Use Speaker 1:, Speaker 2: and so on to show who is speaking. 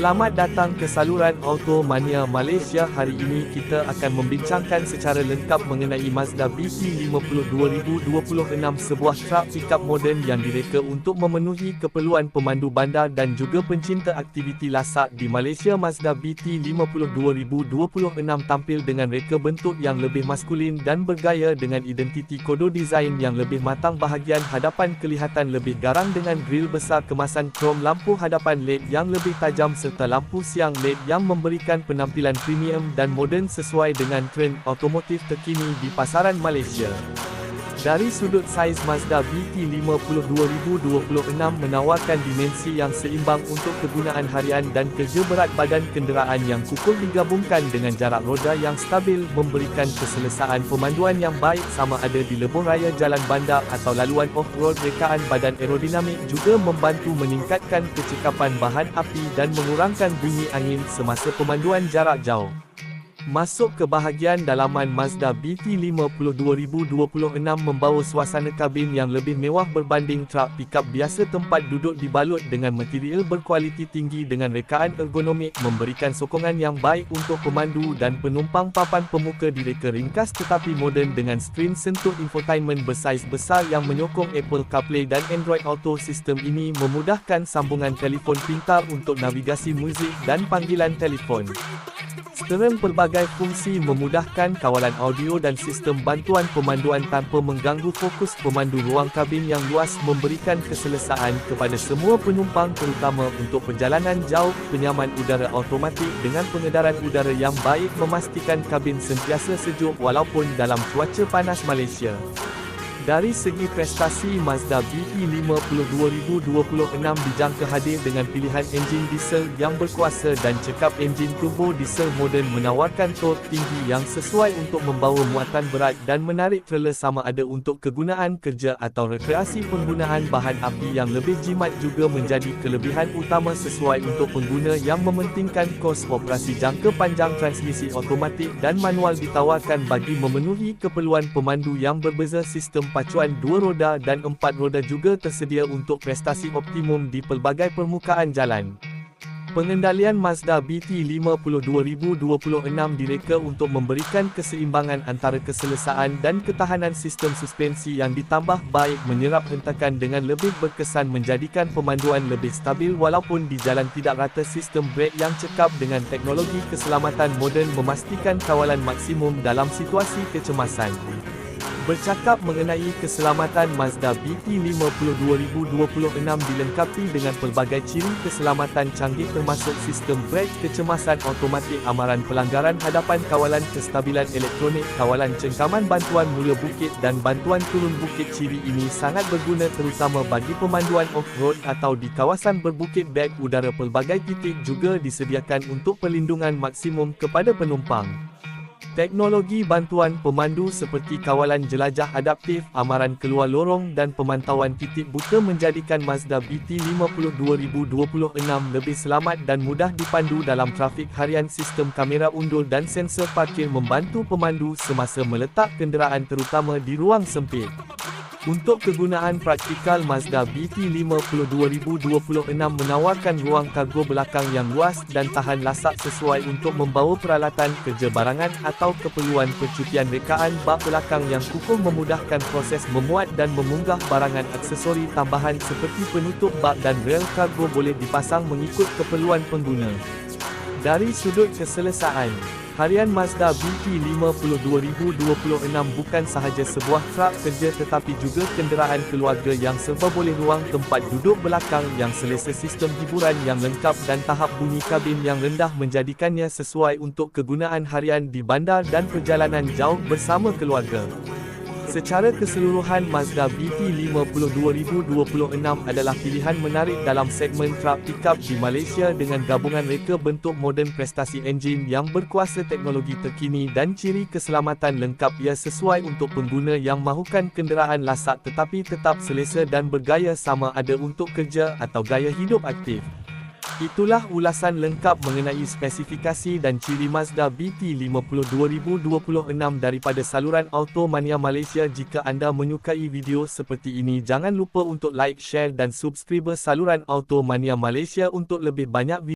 Speaker 1: Selamat datang ke saluran Auto Mania Malaysia. Hari ini kita akan membincangkan secara lengkap mengenai Mazda BT50 2026 sebuah truk pickup moden yang direka untuk memenuhi keperluan pemandu bandar dan juga pencinta aktiviti lasak di Malaysia. Mazda BT50 2026 tampil dengan reka bentuk yang lebih maskulin dan bergaya dengan identiti kodo desain yang lebih matang bahagian hadapan kelihatan lebih garang dengan grill besar kemasan krom lampu hadapan LED yang lebih tajam lampu siang LED yang memberikan penampilan premium dan moden sesuai dengan trend otomotif terkini di pasaran Malaysia. Dari sudut saiz Mazda BT50 2026 menawarkan dimensi yang seimbang untuk kegunaan harian dan kerja berat badan kenderaan yang kukuh digabungkan dengan jarak roda yang stabil memberikan keselesaan pemanduan yang baik sama ada di lebuh raya jalan bandar atau laluan off-road rekaan badan aerodinamik juga membantu meningkatkan kecekapan bahan api dan mengurangkan bunyi angin semasa pemanduan jarak jauh. Masuk ke bahagian dalaman Mazda BT50 2026 membawa suasana kabin yang lebih mewah berbanding truk pickup biasa tempat duduk dibalut dengan material berkualiti tinggi dengan rekaan ergonomik memberikan sokongan yang baik untuk pemandu dan penumpang papan pemuka direka ringkas tetapi moden dengan skrin sentuh infotainment bersaiz besar yang menyokong Apple CarPlay dan Android Auto sistem ini memudahkan sambungan telefon pintar untuk navigasi muzik dan panggilan telefon. Steering pelbagai fungsi memudahkan kawalan audio dan sistem bantuan pemanduan tanpa mengganggu fokus pemandu ruang kabin yang luas memberikan keselesaan kepada semua penumpang terutama untuk perjalanan jauh penyaman udara automatik dengan pengedaran udara yang baik memastikan kabin sentiasa sejuk walaupun dalam cuaca panas Malaysia. Dari segi prestasi Mazda BT50 2026 dijangka hadir dengan pilihan enjin diesel yang berkuasa dan cekap enjin turbo diesel moden menawarkan torque tinggi yang sesuai untuk membawa muatan berat dan menarik trailer sama ada untuk kegunaan kerja atau rekreasi penggunaan bahan api yang lebih jimat juga menjadi kelebihan utama sesuai untuk pengguna yang mementingkan kos operasi jangka panjang transmisi automatik dan manual ditawarkan bagi memenuhi keperluan pemandu yang berbeza sistem pacuan dua roda dan empat roda juga tersedia untuk prestasi optimum di pelbagai permukaan jalan. Pengendalian Mazda BT50 2026 direka untuk memberikan keseimbangan antara keselesaan dan ketahanan sistem suspensi yang ditambah baik menyerap hentakan dengan lebih berkesan menjadikan pemanduan lebih stabil walaupun di jalan tidak rata sistem brake yang cekap dengan teknologi keselamatan moden memastikan kawalan maksimum dalam situasi kecemasan. Bercakap mengenai keselamatan Mazda BT50 2026 dilengkapi dengan pelbagai ciri keselamatan canggih termasuk sistem brake kecemasan automatik amaran pelanggaran hadapan kawalan kestabilan elektronik kawalan cengkaman bantuan mula bukit dan bantuan turun bukit ciri ini sangat berguna terutama bagi pemanduan off-road atau di kawasan berbukit beg udara pelbagai titik juga disediakan untuk perlindungan maksimum kepada penumpang. Teknologi bantuan pemandu seperti kawalan jelajah adaptif, amaran keluar lorong dan pemantauan titik buta menjadikan Mazda BT50 2026 lebih selamat dan mudah dipandu dalam trafik harian sistem kamera undur dan sensor parkir membantu pemandu semasa meletak kenderaan terutama di ruang sempit. Untuk kegunaan praktikal Mazda BT50 2026 menawarkan ruang kargo belakang yang luas dan tahan lasak sesuai untuk membawa peralatan kerja barangan atau keperluan percutian rekaan bak belakang yang kukuh memudahkan proses memuat dan memunggah barangan aksesori tambahan seperti penutup bak dan rel kargo boleh dipasang mengikut keperluan pengguna. Dari sudut keselesaan, Harian Mazda BT50 2026 bukan sahaja sebuah truk kerja tetapi juga kenderaan keluarga yang serba boleh ruang tempat duduk belakang yang selesa sistem hiburan yang lengkap dan tahap bunyi kabin yang rendah menjadikannya sesuai untuk kegunaan harian di bandar dan perjalanan jauh bersama keluarga. Secara keseluruhan Mazda BT50 2026 adalah pilihan menarik dalam segmen truk pickup di Malaysia dengan gabungan reka bentuk moden prestasi enjin yang berkuasa teknologi terkini dan ciri keselamatan lengkap ia sesuai untuk pengguna yang mahukan kenderaan lasak tetapi tetap selesa dan bergaya sama ada untuk kerja atau gaya hidup aktif. Itulah ulasan lengkap mengenai spesifikasi dan ciri Mazda BT50 2026 daripada saluran Auto Mania Malaysia. Jika anda menyukai video seperti ini, jangan lupa untuk like, share dan subscribe saluran Auto Mania Malaysia untuk lebih banyak video.